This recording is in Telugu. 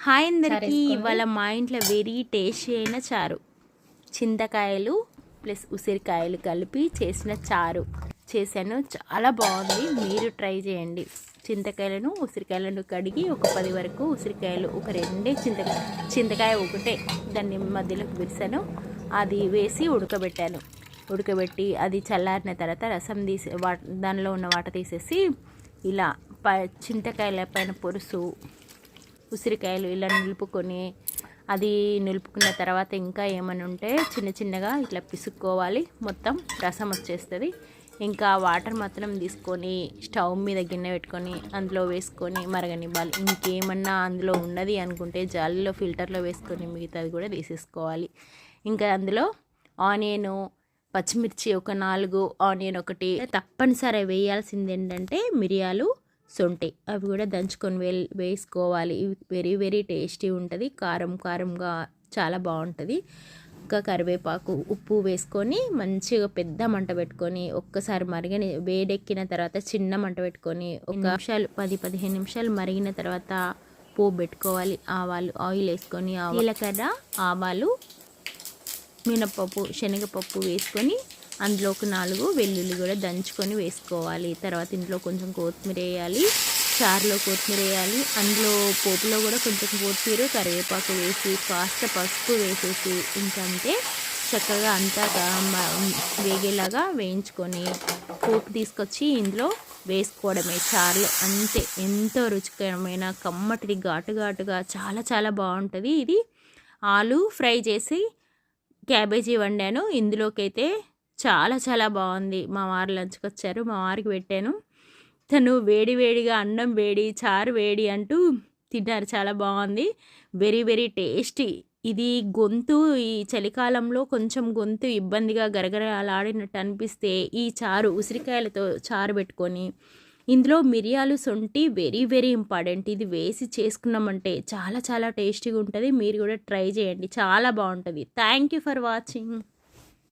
హాయ్ అందరికీ. ఇవాళ మా ఇంట్లో వెరీ టేస్టీ అయిన చారు. చింతకాయలు ప్లస్ ఉసిరికాయలు కలిపి చేసిన చారు. చేశాను. చాలా బాగుంది. మీరు ట్రై చేయండి. చింతకాయలను ఉసిరికాయలను కడిగి ఒక పది వరకు ఉసిరికాయలు ఒక రెండే చింతకాయ చింతకాయ ఒకటే. దాన్ని మధ్యలోకి విరిసాను. అది వేసి ఉడకబెట్టాను. ఉడకబెట్టి అది చల్లారిన తర్వాత రసం తీసి వా దానిలో ఉన్న వాట తీసేసి ఇలా ప చింతకాయల పైన పొరుసు ఉసిరికాయలు ఇలా నిలుపుకొని అది నిలుపుకున్న తర్వాత ఇంకా ఏమైనా ఉంటే చిన్న చిన్నగా ఇట్లా పిసుక్కోవాలి. మొత్తం రసం వచ్చేస్తుంది. ఇంకా వాటర్ మాత్రం తీసుకొని స్టవ్ మీద గిన్నె పెట్టుకొని అందులో వేసుకొని మరగనివ్వాలి. ఇంకేమన్నా అందులో ఉన్నది అనుకుంటే జాలీలో ఫిల్టర్లో వేసుకొని మిగతాది కూడా తీసేసుకోవాలి. ఇంకా అందులో ఆనియన్ పచ్చిమిర్చి ఒక నాలుగు ఆనియన్ ఒకటి. తప్పనిసరి వేయాల్సింది ఏంటంటే మిరియాలు సొంటి. అవి కూడా దంచుకొని వే వేసుకోవాలి. ఇవి వెరీ వెరీ టేస్టీ ఉంటుంది. కారం కారంగా చాలా బాగుంటుంది. ఇంకా కరివేపాకు ఉప్పు వేసుకొని మంచిగా పెద్ద మంట పెట్టుకొని ఒక్కసారి మరిగని వేడెక్కిన తర్వాత చిన్న మంట పెట్టుకొని ఒక నిమిషాలు పది పదిహేను నిమిషాలు మరిగిన తర్వాత పోపు పెట్టుకోవాలి. ఆవాలు ఆయిల్ వేసుకొని జీలకర్ర. ఆవాలు మినపప్పు శనగపప్పు వేసుకొని అందులో ఒక నాలుగు వెల్లుల్లి కూడా దంచుకొని వేసుకోవాలి. తర్వాత ఇంట్లో కొంచెం కొత్తిమీర వేయాలి. చారులో కొత్తిమీర వేయాలి. అందులో పోపులో కూడా కొంచెం కొత్తిమీర కరివేపాకు వేసి కాస్త పసుపు వేసేసి ఇంకంటే చక్కగా అంతా వేగేలాగా వేయించుకొని పోపు తీసుకొచ్చి ఇందులో వేసుకోవడమే. చారులు అంతే. ఎంతో రుచికరమైన కమ్మటిది ఘాటు ఘాటుగా చాలా చాలా బాగుంటుంది. ఇది ఆలు ఫ్రై చేసి క్యాబేజీ వండాను. ఇందులోకైతే చాలా చాలా బాగుంది. మా వారు లంచ్కి వచ్చారు. మా వారికి పెట్టాను. తను వేడి వేడిగా అన్నం వేడి చారు వేడి అంటూ తిన్నారు. చాలా బాగుంది. Very very tasty. ఇది గొంతు ఈ చలికాలంలో కొంచెం గొంతు ఇబ్బందిగా గరగరలాడినట్టు అనిపిస్తే ఈ చారు ఉసిరికాయలతో చారు పెట్టుకొని ఇందులో మిరియాలు సొంటి వెరీ వెరీ ఇంపార్టెంట్. ఇది వేసి చేసుకున్నామంటే చాలా చాలా టేస్టీగా ఉంటుంది. మీరు కూడా ట్రై చేయండి. చాలా బాగుంటుంది. Thank you for watching.